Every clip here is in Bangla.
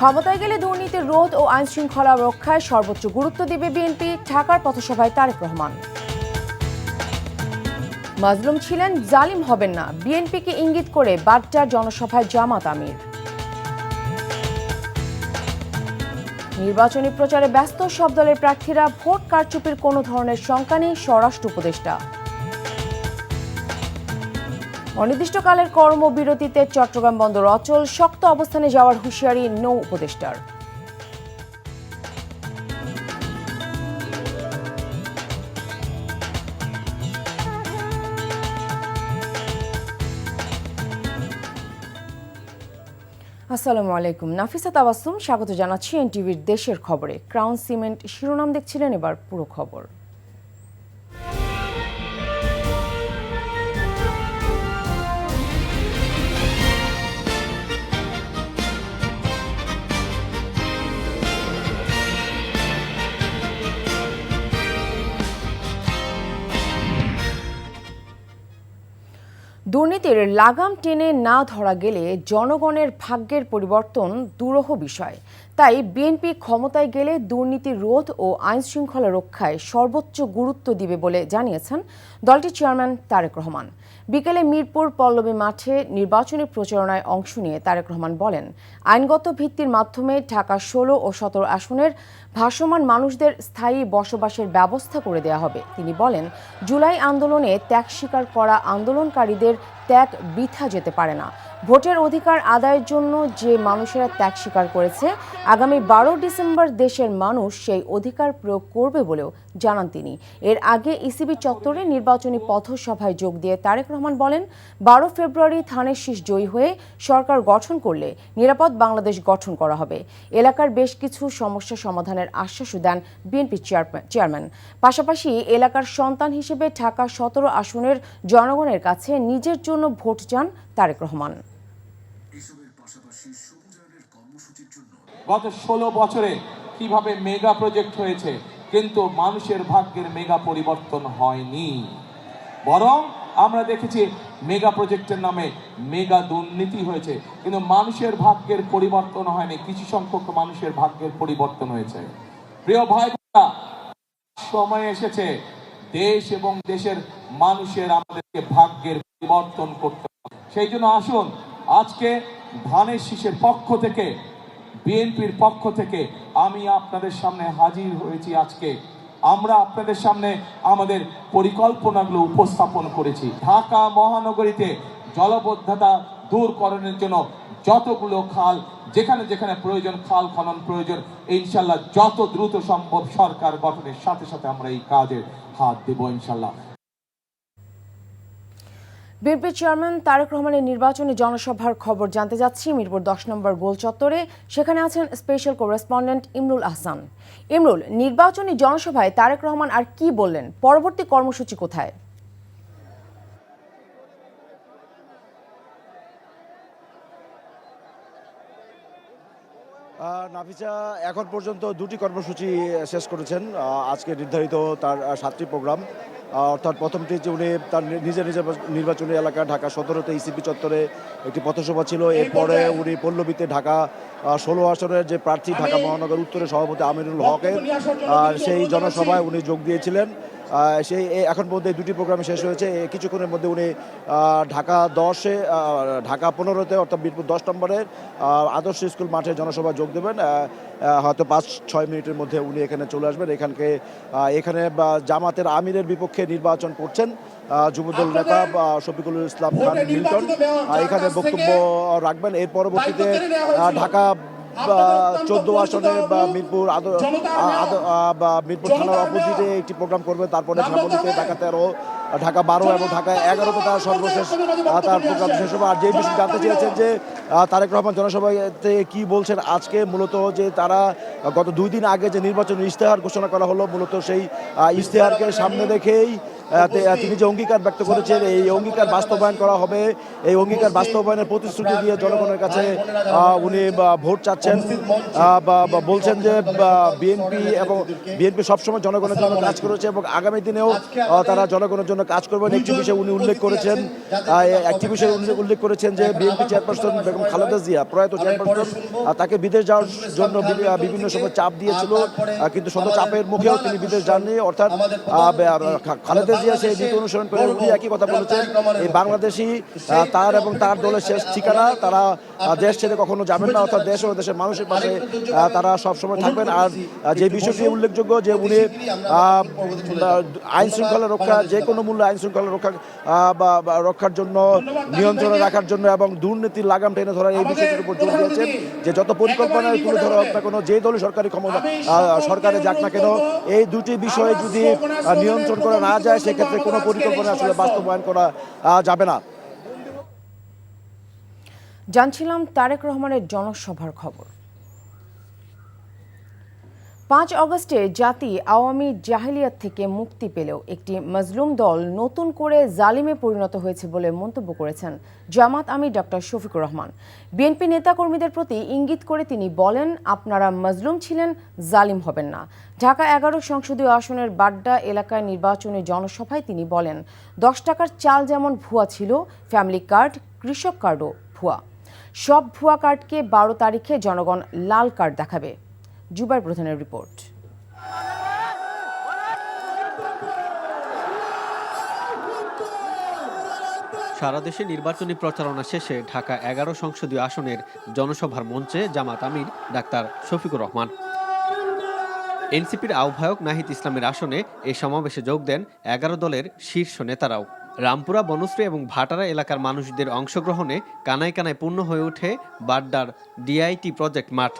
ক্ষমতায় গেলে দুর্নীতির রোধ ও আইন শৃঙ্খলা রক্ষায় সর্বোচ্চ গুরুত্ব দেবে বিএনপি, ঢাকার পথসভায় তারেক রহমান। মাজলুম ছিলেন, জালিম হবেন না। বিএনপিকে ইঙ্গিত করে বাড্ডার জনসভায় জামাত আমির। নির্বাচনী প্রচারে ব্যস্ত সব দলের প্রার্থীরা ভোট কারচুপির কোনো ধরনের শঙ্কা নেই স্বরাষ্ট্র উপদেষ্টা। অনির্দিষ্টকালের কর্মবিরতিতে চট্টগ্রাম বন্দর অচল, শক্ত অবস্থানে যাওয়ার হুঁশিয়ারি নৌ উপদেষ্টার। আসসালামু আলাইকুম। নাফিসা তাবাসুম স্বাগত জানাচ্ছি এনটিভির দেশের খবরে। ক্রাউন সিমেন্ট শিরোনাম দেখছিলেন এবার পুরো খবর। দুর্নীতির লাগাম টেনে না ধরা গেলে জনগণের ভাগ্যের পরিবর্তন দুরহ বিষয়। তাই বিএনপি ক্ষমতায় গেলে দুর্নীতি রোধ ও আইন শৃঙ্খলা রক্ষায় সর্বোচ্চ গুরুত্ব দিবে বলে জানিয়েছেন দলটির চেয়ারম্যান তারেক রহমান। বিকেলে মিরপুর পল্লবী মাঠে নির্বাচনী প্রচারণায় অংশ নিয়ে তারেক রহমান বলেন, আইনগত ভিত্তির মাধ্যমে ঢাকা ষোলো ও সতেরো আসনের ভাসমান মানুষদের স্থায়ী বসবাসের ব্যবস্থা করে দেওয়া হবে। তিনি বলেন, জুলাই আন্দোলনে ত্যাগ স্বীকার করা আন্দোলনকারীদের ত্যাগ বৃথা যেতে পারে না। ভোটের অধিকার আদায়ের জন্য যে মানুষেরা ত্যাগ স্বীকার করেছে, আগামী বারো ডিসেম্বর দেশের মানুষ সেই অধিকার প্রয়োগ করবে বলেও জানান তিনি। এর আগে ইসিবি চত্বরে নির্বাচনী পথসভায় যোগ দিয়ে তারেক রহমান বলেন, বারো ফেব্রুয়ারি থানের শীষ জয়ী হয়ে সরকার গঠন করলে নিরাপদ বাংলাদেশ গঠন করা হবে। এলাকার বেশ কিছু সমস্যা সমাধানের আশ্বাসও দেন বিএনপি চেয়ারম্যান। পাশাপাশি এলাকার সন্তান হিসেবে ঢাকা সতেরো আসনের জনগণের কাছে নিজের জন্য ভোট চান তারেক রহমান। গত ষোলো বছরে কীভাবে মেগা প্রজেক্ট হয়েছে? কিন্তু মানুষের ভাগ্যের মেগা পরিবর্তন হয়নি। বরং আমরা দেখেছি মেগা প্রজেক্টের নামে মেগা দুর্নীতি হয়েছে। কিন্তু মানুষের ভাগ্যের পরিবর্তন হয়নি, কিছু সংখ্যক মানুষের ভাগ্যের পরিবর্তন হয়েছে। প্রিয় ভাই সময় এসেছে, দেশ এবং দেশের মানুষের আমাদেরকে ভাগ্যের পরিবর্তন করতে সেই জন্য আসুন, আজকে ধানের শীষের পক্ষ থেকে বিএনপির পক্ষ থেকে আমি আপনাদের সামনে হাজির হয়েছি আজকে। আমরা আপনাদের সামনে আমাদের পরিকল্পনাগুলো উপস্থাপন করেছি। ঢাকা মহানগরীতে জলবদ্ধতা দূরকরণের জন্য যতগুলো খাল, যেখানে যেখানে প্রয়োজন খাল খনন প্রয়োজন, ইনশাল্লাহ যত দ্রুত সম্ভব সরকার গঠনের সাথে সাথে আমরা এই কাজের হাত দেব, ইনশাল্লাহ। বিএনপি চেয়ারম্যান তারেক রহমানের নির্বাচনী জনসভার খবর জানতে যাচ্ছি। মিরপুর দশ নম্বর গোল চত্বরে সেখানে আছেন স্পেশাল করেসপন্ডেন্ট ইমরুল আহসান। ইমরুল, নির্বাচনী জনসভায় তারেক রহমান আর কি বললেন? পরবর্তী কর্মসূচি কোথায়? নাফিসা এখন পর্যন্ত দুটি কর্মসূচি শেষ করেছেন। আজকে নির্ধারিত তার সাতটি প্রোগ্রাম। অর্থাৎ প্রথমটি যে উনি তার নিজের নিজের নির্বাচনী এলাকা ঢাকা সতেরোতে ইসিপি চত্বরে একটি পথসভা ছিল। এরপরে উনি পল্লবীতে ঢাকা ষোলো আসনের যে প্রার্থী ঢাকা মহানগর উত্তরের সভাপতি আমিনুল হকের সেই জনসভায় উনি যোগ দিয়েছিলেন। সেই এখন পর্যন্ত দুটি প্রোগ্রাম শেষ হয়েছে। কিছুক্ষণের মধ্যে উনি ঢাকা দশে ঢাকা পনেরোতে অর্থাৎ মিরপুর দশ নম্বরের আদর্শ স্কুল মাঠে জনসভা যোগ দেবেন। হয়তো পাঁচ ছয় মিনিটের মধ্যে উনি এখানে চলে আসবেন। এখানকে এখানে জামাতের আমিরের বিপক্ষে নির্বাচন করছেন যুবদল নেতা শফিকুল ইসলাম খান মিল্টন। এখানে বক্তব্য রাখবেন। এর পরবর্তীতে ঢাকা চোদ্দ আসনে বা মিরপুর বা মিরপুর থানার অপোজিটে একটি প্রোগ্রাম করবে। তারপরে ঝাঁকুনিতে ঢাকা তেরো ঢাকা বারো এবং ঢাকা এগারোতে তার সর্বশেষ তার প্রোগ্রাম শেষ হবে। আর যে বিষয়ে জানতে চেয়েছেন যে তারেক রহমান জনসভাতে কি বলছেন আজকে মূলত যে তারা গত দুই দিন আগে যে নির্বাচনী ইশতেহার ঘোষণা করা হলো মূলত সেই ইশতেহারকে সামনে রেখেই তিনি যে অঙ্গীকার ব্যক্ত করেছেন, এই অঙ্গীকার বাস্তবায়ন করা হবে। এই অঙ্গীকার বাস্তবায়নের প্রতিশ্রুতি দিয়ে জনগণের কাছে উনি ভোট চাচ্ছেন। বলছেন যে বিএনপি এবং বিএনপি সবসময় জনগণের জন্য কাজ করেছে এবং আগামী দিনেও তারা জনগণের জন্য কাজ করবেন একটি বিষয় উনি উল্লেখ করেছেন একটি বিষয় উল্লেখ করেছেন যে, বিএনপি চেয়ারপারসন বেগম খালেদা জিয়া, প্রয়াত চেয়ারপারসন তাকে বিদেশ যাওয়ার জন্য বিভিন্ন সময় চাপ দিয়েছিল। কিন্তু শত চাপের মুখেও তিনি বিদেশ যাননি। অর্থাৎ খালেদা জিয়া সেই নীতি অনুসরণ করে উনি একই কথা বলেছেন। এই বাংলাদেশি তার এবং তার দলের শেষ ঠিকানা তারা দেশ ছেড়ে কখনো যাবেন না অর্থাৎ দেশ ও দেশের মানুষের পাশে তারা সবসময় থাকবেন। আর যে বিষয়টি উল্লেখযোগ্য যে উনি আইন শৃঙ্খলা রক্ষা যে কোনো মূল্যে আইন শৃঙ্খলা রক্ষা বা রক্ষার জন্য নিয়ন্ত্রণে রাখার জন্য এবং দুর্নীতির লাগাম টেনে ধরার এই বিষয়টির উপর জোর দিয়েছেন যে যত পরিকল্পনা তুলে ধরা হোক না কোনো যে দলই সরকারি ক্ষমতা সরকারে যাক না কেন এই দুটি বিষয়ে যদি নিয়ন্ত্রণ করা না যায় সেক্ষেত্রে কোনো পরিকল্পনা আসলে বাস্তবায়ন করা যাবে না। জানছিলাম তারেক রহমানের জনসভার খবর। পাঁচ অগস্টে জাতি আওয়ামী জাহিলিয়াত থেকে মুক্তি পেলেও একটি মজলুম দল নতুন করে জালিমে পরিণত হয়েছে বলে মন্তব্য করেছেন জামাত আমি ডক্টর শফিকুর রহমান। বিএনপি নেতাকর্মীদের প্রতি ইঙ্গিত করে তিনি বলেন, আপনারা মজলুম ছিলেন, জালিম হবেন না। ঢাকা এগারো সংসদীয় আসনের বাড্ডা এলাকায় নির্বাচনী জনসভায় তিনি বলেন, দশ টাকার চাল যেমন ভুয়া ছিল, ফ্যামিলি কার্ড, কৃষক কার্ডও ভুয়া। সব ভুয়া কার্ডকে বারো তারিখে জনগণ লাল কার্ড দেখাবে। জুবাইর প্রধানের রিপোর্ট। সারা দেশে নির্বাচনী প্রচারণা শেষে ঢাকা এগারো সংসদীয় আসনের জনসভার মঞ্চে জামাত আমির, ডাক্তার শফিকুর রহমান। এনসিপির আহ্বায়ক নাহিদ ইসলামের আসনে এই সমাবেশে যোগ দেন এগারো দলের শীর্ষ নেতারাও। রামপুরা, বনশ্রী এবং ভাটারা এলাকার মানুষদের অংশগ্রহণে কানায় কানায় পূর্ণ হয়ে ওঠে বাড্ডার ডিআইটি প্রজেক্ট মাঠ।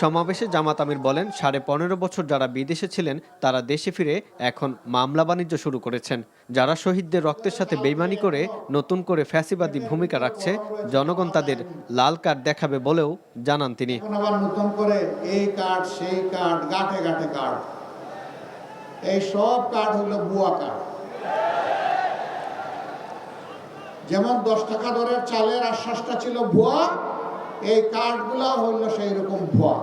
সমাবেশে জামাত আমির বলেন, সাড়ে পনেরো বছর যারা বিদেশে ছিলেন, তারা দেশে ফিরে এখন মামলা বাণিজ্য শুরু করেছেন। যারা শহীদদের রক্তের সাথে বেইমানি করে নতুন করে ফ্যাসিবাদী ভূমিকা রাখছে, জনগণ তাদের লাল কার্ড দেখাবে বলেও জানান তিনি। নতুন করে এই কার্ড, সেই কার্ড গাঁটে গাঁটে কার্ড। এই সব কার্ড হলো বুয়া কার্ড। যেমন দশ টাকা দরের চালের আশ্বাসটা ছিল ভুয়া এই কার্ডগুলো হইল সেই রকম ভুয়া।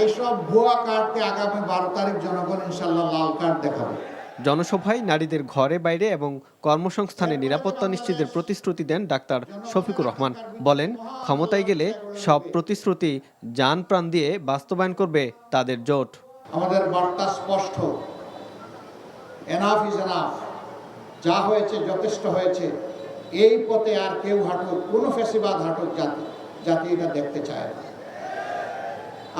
এইসব ভুয়া কার্ডকে আগামী বারো তারিখ জনগণ ইনশাল্লাহ লাল কার্ড দেখাবে। জনসভায় নারীদের ঘরে বাইরে এবং কর্মসংস্থানে নিরাপত্তা নিশ্চিতের প্রতিশ্রুতি দেন ডাক্তার শফিকুর রহমান। বলেন ক্ষমতায় গেলে সব প্রতিশ্রুতি যান প্রাণ দিয়ে বাস্তবায়ন করবে তাদের জোট। আমাদের বার্তা স্পষ্ট। এনাফ ইজ এনাফ যা হয়েছে যথেষ্ট হয়েছে। এই পথে আর কেউ হাঁটুক, কোনো ফেসিবাদ হাঁটুক জাতি জাতি এটা দেখতে চায় না।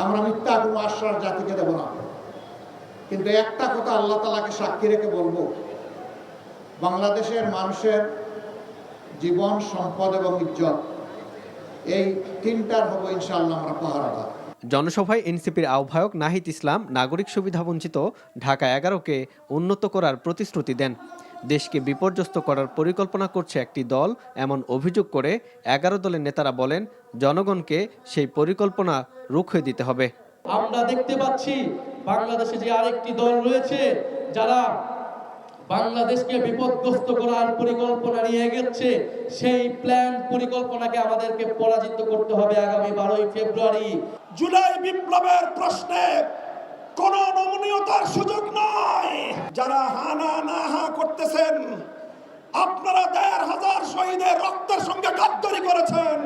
আমরা মিথ্যা কোনো আশ্বাস জাতিকে দেব না। কিন্তু একটা কথা আল্লাহ তালাকে সাক্ষী রেখে বলব, বাংলাদেশের মানুষের জীবন, সম্পদ এবং ইজ্জত, এই তিনটার হব ইনশাআল্লাহ আমরা পাহারাদার। জনসভায় এনসিপির আহ্বায়ক নাহিদ ইসলাম নাগরিক সুবিধা বঞ্চিত ঢাকা এগারোকে উন্নত করার প্রতিশ্রুতি দেন। দেশকে বিপর্যস্ত করার পরিকল্পনা করছে একটি দল এমন অভিযোগ করে এগারো দলের নেতারা বলেন জনগণকে সেই পরিকল্পনা রুখে দিতে হবে। আমরা দেখতে পাচ্ছি বাংলাদেশে যে আরেকটি দল রয়েছে যারা বাংলাদেশকে বিপদগ্রস্ত করার পরিকল্পনা নিয়ে এগোচ্ছে সেই প্ল্যান পরিকল্পনাকে আমাদেরকে পরাজিত করতে হবে আগামী বারোই ফেব্রুয়ারি। জুলাই বিপ্লবের প্রশ্নে কোন নমনীয়তার সুযোগ নাই। যারা হানা না হা করতেছেন আপনারা দেড় হাজার শহীদের রক্তের সঙ্গে গাদ্দারি করেছেন।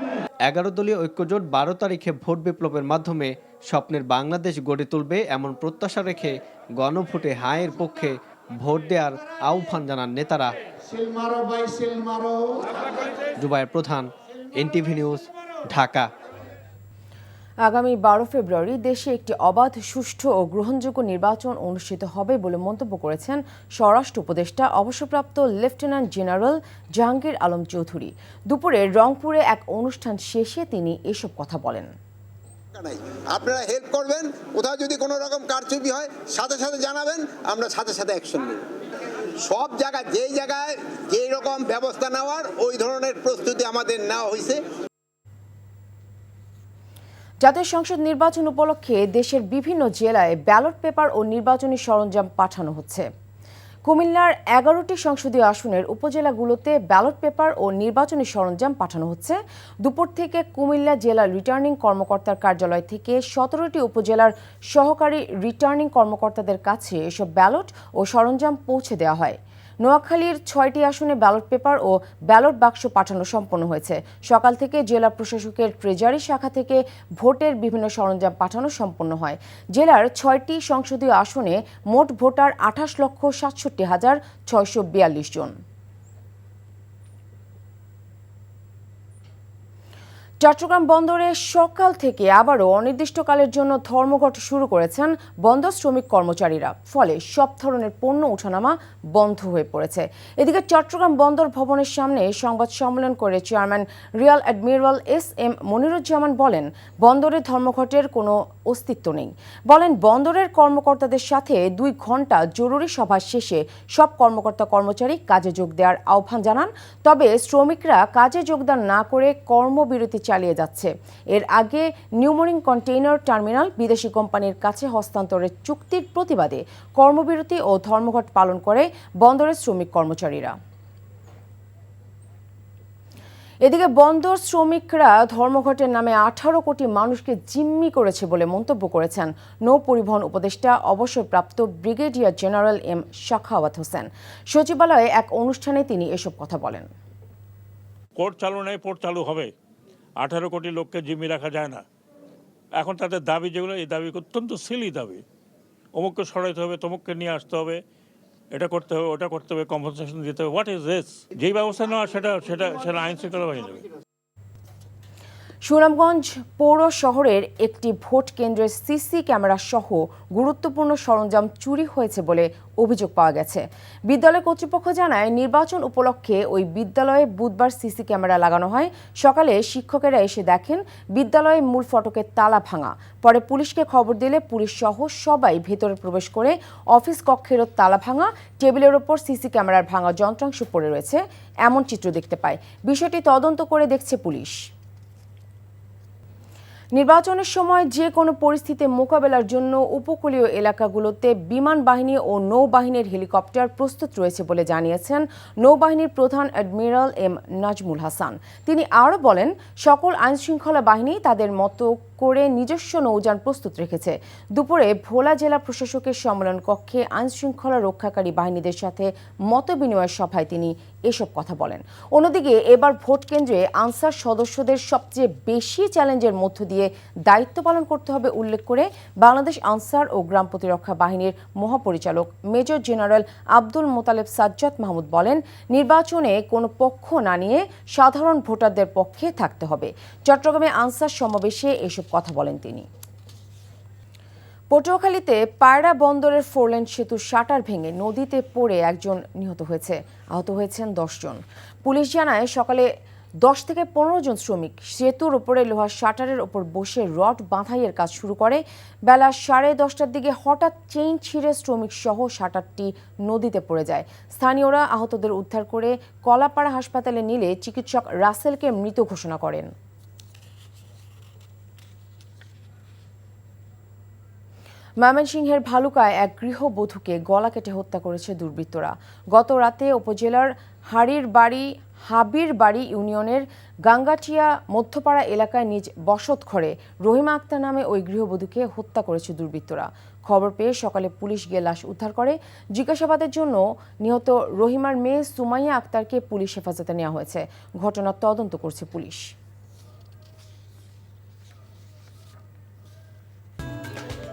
এগারো দলীয় ঐক্যজোট বারো তারিখে ভোট বিপ্লবের মাধ্যমে স্বপ্নের বাংলাদেশ গড়ে তুলবে এমন প্রত্যাশা রেখে গণভোটে হায়ের পক্ষে ভোট দেওয়ার আহ্বান জানান নেতারা। সিল প্রধান এনটিভি নিউজ ঢাকা। আগামী বারো ফেব্রুয়ারি দেশে একটি অবাধ, সুষ্ঠু ও গ্রহণযোগ্য নির্বাচন অনুষ্ঠিত হবে বলে মন্তব্য করেছেন স্বরাষ্ট্র উপদেষ্টা, অবসরপ্রাপ্ত লেফটেন্যান্ট জেনারেল জাহাঙ্গীর আলম চৌধুরী। দুপুরে রংপুরে এক অনুষ্ঠান শেষে তিনি এসব কথা বলেন। আপনারা হেল্প করবেন, কোথাও যদি কোনো রকম কারচুপি হয়, সাথে সাথে জানাবেন, আমরা সাথে সাথে অ্যাকশন নেব। সব জায়গায়, যেই জায়গায় যেই রকম ব্যবস্থা নেওয়ার, ওই ধরনের প্রস্তুতি আমাদের নেওয়া হয়েছে। জাতীয় সংসদ নির্বাচন উপলক্ষে দেশের বিভিন্ন জেলায় ব্যালট পেপার ও নির্বাচনী সরঞ্জাম পাঠানো হচ্ছে। কুমিল্লার এগারোটি সংসদীয় আসনের উপজেলাগুলোতে ব্যালট পেপার ও নির্বাচনী সরঞ্জাম পাঠানো হচ্ছে। দুপুর থেকে কুমিল্লা জেলা রিটার্নিং কর্মকর্তার কার্যালয় থেকে সতেরোটি উপজেলার সহকারী রিটার্নিং কর্মকর্তাদের কাছে এসব ব্যালট ও সরঞ্জাম পৌঁছে দেওয়া হয়। নোয়াখালীর ছয়টি আসনে ব্যালট পেপার ও ব্যালট বাক্স পাঠানো সম্পন্ন হয়েছে। সকাল থেকে জেলা প্রশাসকের ট্রেজারি শাখা থেকে ভোটের বিভিন্ন সরঞ্জাম পাঠানো সম্পন্ন হয়। জেলার ছয়টি সংসদীয় আসনে মোট ভোটার আঠাশ লক্ষ সাতষট্টি হাজার ছয়শো বিয়াল্লিশ জন। চট্টগ্রাম বন্দরে সকাল থেকে আবারও অনির্দিষ্টকালের জন্য ধর্মঘট শুরু করেছেন বন্দর শ্রমিক কর্মচারীরা। ফলে সব ধরনের পণ্য ওঠানামা বন্ধ হয়ে পড়েছে। এদিকে চট্টগ্রাম বন্দর ভবনের সামনে সংবাদ সম্মেলন করে chairman rear admiral S M Moniruzzaman বলেন বন্দরের ধর্মঘটের কোনো অস্তিত্ব নেই। বলেন, বন্দরের কর্মকর্তাদের সাথে দুই ঘণ্টা জরুরি সভা শেষে সব কর্মকর্তা কর্মচারী কাজে যোগ দেওয়ার আহ্বান জানান। তবে শ্রমিকরা কাজে যোগদান না করে কর্মবিরতি চালিয়ে যাচ্ছে। এর আগে নিউমোরিং কন্টেইনার টার্মিনাল বিদেশি কোম্পানির কাছে হস্তান্তরের চুক্তির প্রতিবাদে কর্মবিরতি ও ধর্মঘট পালন করে বন্দরের শ্রমিক কর্মচারীরা। এদিকে বন্দর শ্রমিকরা ধর্মঘটের নামে আঠারো কোটি মানুষকে জিম্মি করেছে বলে মন্তব্য করেছেন নৌ পরিবহন উপদেষ্টা, অবসরপ্রাপ্ত brigadier general M Sakhawat Hossain. সচিবালয়ে এক অনুষ্ঠানে তিনি এসব কথা বলেন। কোর্ট চালু নেই, পোর্ট চালু হবে। আঠারো কোটি লোককে জিম্মি রাখা যায় না। এখন তাদের দাবি যেগুলো, এই দাবি অত্যন্ত সিলি দাবি। অমুককে সরাইতে হবে, তমুককে নিয়ে আসতে হবে, এটা করতে হবে, ওটা করতে হবে কম্পনসেশন দিতে হবে। হোয়াট ইজ দিস যেই ব্যবস্থা নেওয়া সেটা সেটা সেটা আইন শৃঙ্খলা বাহিনী সুনামগঞ্জ পৌর শহরের একটি ভোট কেন্দ্রের সিসি ক্যামেরা সহ গুরুত্বপূর্ণ সরঞ্জাম চুরি হয়েছে বলে অভিযোগ পাওয়া গেছে। বিদ্যালয় কর্তৃপক্ষ জানায়, নির্বাচন উপলক্ষে ওই বিদ্যালয়ে বুধবার সিসি ক্যামেরা লাগানো হয়। সকালে শিক্ষকেরা এসে দেখেন, বিদ্যালয়ের মূল ফটকের তালা ভাঙা। পরে পুলিশকে খবর দিলে পুলিশ সহ সবাই ভেতরে প্রবেশ করে অফিস কক্ষেরও তালা ভাঙা, টেবিলের ওপর সিসি ক্যামেরার ভাঙা যন্ত্রাংশ পড়ে রয়েছে। এমন চিত্র দেখতে পায়। বিষয়টি তদন্ত করে দেখছে পুলিশ। নির্বাচনের সময় যে কোনো পরিস্থিতি মোকাবেলার জন্য উপকূলীয় এলাকাগুলোতে বিমান বাহিনী ও নৌবাহিনীর হেলিকপ্টার প্রস্তুত রয়েছে বলে জানিয়েছেন নৌবাহিনীর প্রধান অ্যাডমিরাল এম নাজমুল হাসান। তিনি আরও বলেন, সকল আইনশৃঙ্খলা বাহিনী তাদের মতো করে নিজস্ব নৌযান প্রস্তুত রেখেছে। দুপুরে ভোলা জেলা প্রশাসকের সম্মেলন কক্ষে আইনশৃঙ্খলা রক্ষাকারী বাহিনীদের সাথে মত বিনিময় সভায় তিনি এসব কথা বলেন। অন্যদিকে এবার ভোট কেন্দ্রে আনসার সদস্যদের সবচেয়ে বেশি চ্যালেঞ্জের মধ্য দিয়ে দায়িত্ব পালন করতে হবে উল্লেখ করে বাংলাদেশ আনসার ও গ্রাম প্রতিরক্ষা বাহিনীর মহাপরিচালক মেজর জেনারেল আব্দুল মোতালেব সাজ্জাদ মাহমুদ বলেন, নির্বাচনে কোনো পক্ষ না নিয়ে সাধারণ ভোটারদের পক্ষে থাকতে হবে। চট্টগ্রামে আনসার সমাবেশে এসব কথা বলেন তিনি। পটুয়াখালীতে পায়রা বন্দরের ফোরলেন সেতুর শাটার ভেঙে নদীতে পড়ে একজন নিহত হয়েছে, আহত হয়েছেন দশজন পুলিশ জানায়, সকালে দশ থেকে পনেরো জন শ্রমিক সেতুর উপরে লোহার শাটারের ওপর বসে রড বাঁধাইয়ের কাজ শুরু করে। বেলা সাড়ে দশটার দিকে হঠাৎ চেইন ছিঁড়ে শ্রমিক সহ শাটারটি নদীতে পড়ে যায়। স্থানীয়রা আহতদের উদ্ধার করে কলাপাড়া হাসপাতালে নিলে চিকিৎসক রাসেলকে মৃত ঘোষণা করেন। ময়মনসিংহের ভালুকায় এক গৃহবধূকে গলা কেটে হত্যা করেছে দুর্বৃত্তরা। গত রাতে উপজেলার হাড়ির বাড়ি হাবির বাড়ি ইউনিয়নের গাঙ্গাটিয়া মধ্যপাড়া এলাকায় নিজ বসত ঘরে রহিমা আক্তার নামে ওই গৃহবধূকে হত্যা করেছে দুর্বৃত্তরা। খবর পেয়ে সকালে পুলিশ গিয়ে লাশ উদ্ধার করে। জিজ্ঞাসাবাদের জন্য নিহত রহিমার মেয়ে সুমাইয়া আক্তারকে পুলিশ হেফাজতে নেওয়া হয়েছে। ঘটনার তদন্ত করছে পুলিশ।